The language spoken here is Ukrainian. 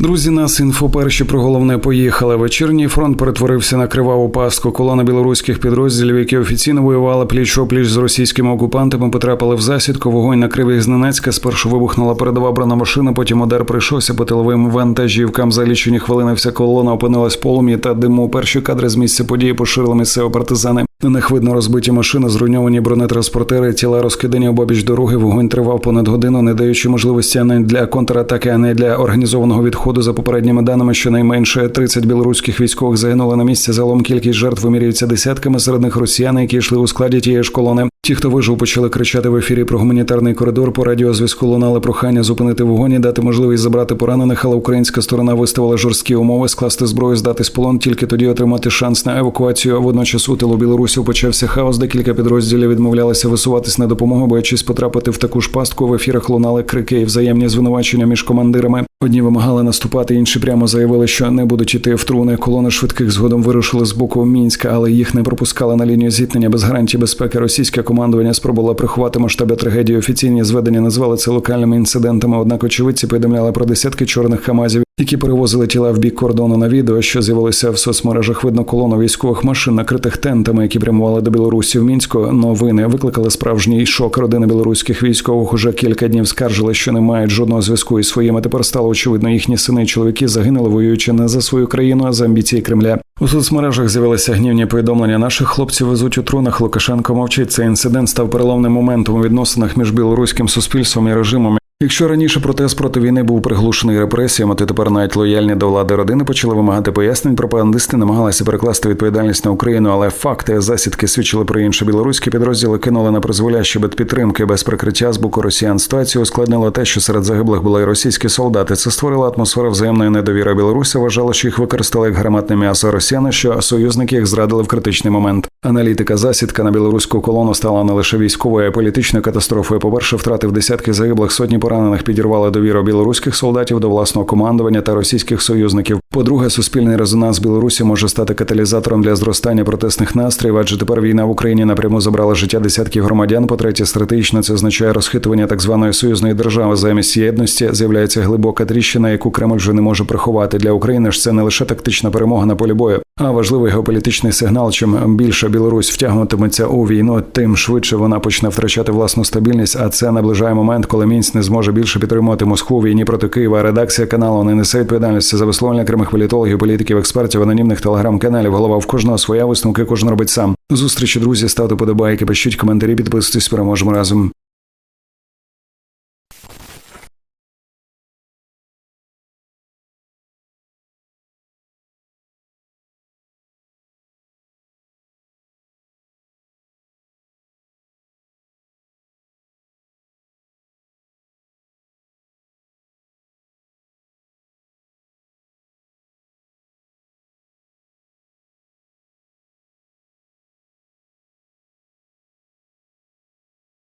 Друзі, нас інфо перші про головне поїхали. Вечірній фронт перетворився на криваву пастку. Колона білоруських підрозділів, які офіційно воювали пліч опліч з російськими окупантами, потрапили в засідку. Вогонь накрив їх зненацька. Спершу вибухнула передова машина, потім удар прийшовся по тиловим вантажівкам. За лічені хвилини вся колона опинилась в полум'ї та диму. Перші кадри з місця події поширили місцеві партизани. На них видно розбиті машини, зруйновані бронетранспортери, тіла розкидані обабіч дороги. Вогонь тривав понад годину, не даючи можливості не для контратаки, а не для організованого відходу. За попередніми даними, щонайменше 30 білоруських військових загинули на місці. Залом кількість жертв вимірюється десятками серед них росіяни, які йшли у складі тієї ж колони. Ті, хто вижив, почали кричати в ефірі про гуманітарний коридор. По радіозв'язку лунали прохання зупинити вогонь і дати можливість забрати поранених, але українська сторона виставила жорсткі умови скласти зброю, здатись в полон, тільки тоді отримати шанс на евакуацію. Водночас у тилу білорусів почався хаос. Декілька підрозділів відмовлялися висуватись на допомогу, боячись потрапити в таку ж пастку. В ефірах лунали крики і взаємні звинувачення між командирами. Одні вимагали наступати, інші прямо заявили, що не будуть іти в труни. Колони швидких згодом вирушили з боку Мінська, але їх не пропускали на лінію зіткнення без гарантій безпеки. Російське командування спробувало приховати масштаби трагедії. Офіційні зведення назвали це локальними інцидентами. Однак очевидці повідомляли про десятки чорних хамазів, які перевозили тіла в бік кордону на відео, що з'явилося в соцмережах. Видно колону військових машин, накритих тентами, які прямували до Білорусі в мінську. Новини викликали справжній шок. Родини білоруських військових уже кілька днів скаржили, що не мають жодного зв'язку із своїми. Тепер стало очевидно, їхні сини і чоловіки загинули, воюючи не за свою країну, а за амбіції Кремля. У соцмережах з'явилися гнівні повідомлення. Наших хлопців везуть у трунах. Лукашенко мовчить. Цей інцидент став переломним моментом у відносинах між білоруським суспільством і режимом. Якщо раніше протест проти війни був приглушений репресіями, то тепер навіть лояльні до влади родини почали вимагати пояснень. Пропагандисти намагалися перекласти відповідальність на Україну, але факти засідки свідчили про інше. Білоруські підрозділи кинули на призволяще без підтримки, без прикриття з боку росіян. Ситуацію ускладнило те, що серед загиблих були й російські солдати. Це створило атмосферу взаємної недовіри. Білоруси вважали, що їх використали як гарматне м'ясо. Росіяни, що союзники їх зрадили в критичний момент. Аналітика засідка на білоруську колону стала не лише військовою, а й політичною катастрофою. По перше, втратив десятки загиблих сотні поранених підірвали довіру білоруських солдатів до власного командування та російських союзників. По-друге, суспільний резонанс Білорусі може стати каталізатором для зростання протестних настроїв, адже тепер війна в Україні напряму забрала життя десятків громадян. По третє, стратегічно це означає розхитування так званої союзної держави. Замість єдності з'являється глибока тріщина, яку Кремль вже не може приховати. Для України ж це не лише тактична перемога на полі бою, а важливий геополітичний сигнал. Чим більше Білорусь втягнутиметься у війну, тим швидше вона почне втрачати власну стабільність. А це наближає момент, коли мінськ не зможе більше підтримувати Москву в війні проти Києва. Редакція каналу не несе відповідальності за висловлення окремих політологів, політиків, експертів, анонімних телеграм-каналів. Голова в кожного своя висновки, кожен робить сам. Зустрічі, друзі, ставте подобайки, пишіть коментарі, підписуйтесь, переможемо разом.